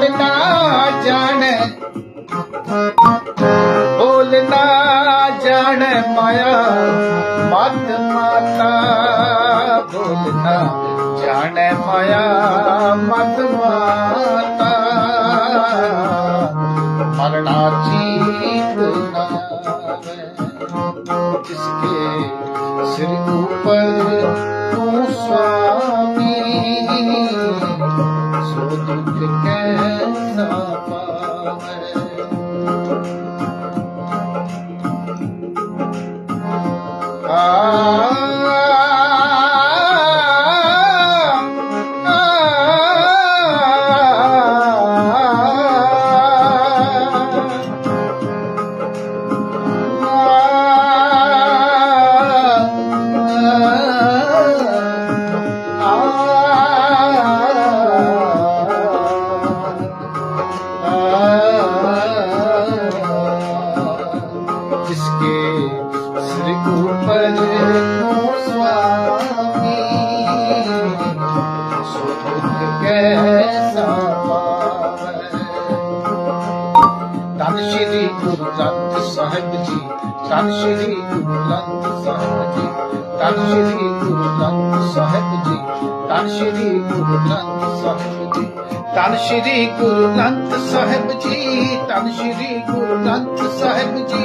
ਬੋਲ ਨਾ ਜਾਣੇ। ਬੋਲ ਨਾ ਜਾਣੇ ਮਾਇਆ। ਮਤ ਮਾਤਾ ਬੋਲ ਨਾ ਜਾਣੇ ਮਾਇਆ। ਮਤ ਮਾਤਾ ਮਰਨਾ ਜੀਤ ਨਾ ਜਿਸਕੇ ਸਿਰ ਉਪਰ ਤੂੰ ਸੁਆਮੀ あっ。ਸ੍ਰੀ ਗੁਰਪਰੇ ਕੋ ਸੁਆਮੀ। ਸੁਖ ਕੈਸਾ ਪਾਵੇ। ਧੰਨ ਸ੍ਰੀ ਗੁਰੂ ਗ੍ਰੰਥ ਸਾਹਿਬ ਜੀ, ਧੰਨ ਸ੍ਰੀ ਗੁਰੂ ਗ੍ਰੰਥ ਸਾਹਿਬ ਜੀ, ਧੰਨ ਸ੍ਰੀ ਗੁਰੂ ਗ੍ਰੰਥ ਸਾਹਿਬ ਜੀ, ਧੰਨ ਸ੍ਰੀ ਗੁਰੂ ਗ੍ਰੰਥ ਸਾਹਿਬ ਜੀ, ਧੰਨ ਸ੍ਰੀ ਗੁਰੂ ਗ੍ਰੰਥ ਸਾਹਿਬ ਜੀ, ਧੰਨ ਸ੍ਰੀ ਗੁਰੂ ਗ੍ਰੰਥ ਸਾਹਿਬ ਜੀ।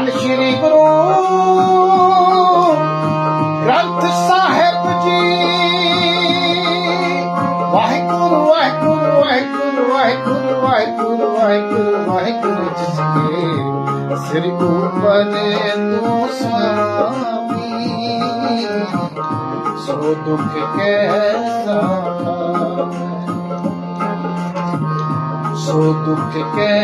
ਧੰਨ ਸ਼੍ਰੀ ਗੁਰੂ। ਗ੍ਰੰਥ ਸਾਹਿਬ ਜੀ। ਵਾਹਿਗੁਰੂ ਵਾਹਿਗੁਰੂ ਵਾਹਿਗੁਰੂ ਵਾਹਿਗੁਰੂ ਵਾਹਿਗੁਰੂ ਵਾਹਿਗੁਰੂ ਵਾਹਿਗੁਰੂ ਜਿਸ ਸ਼੍ਰੀ ਗੁਰੂ ਉੱਪਰ ਤੂੰ ਸੁਆਮੀ ਸੋ ਦੁੱਖ ਕੈਸਾ ਸੋ ਦੁੱਖ ਕੈ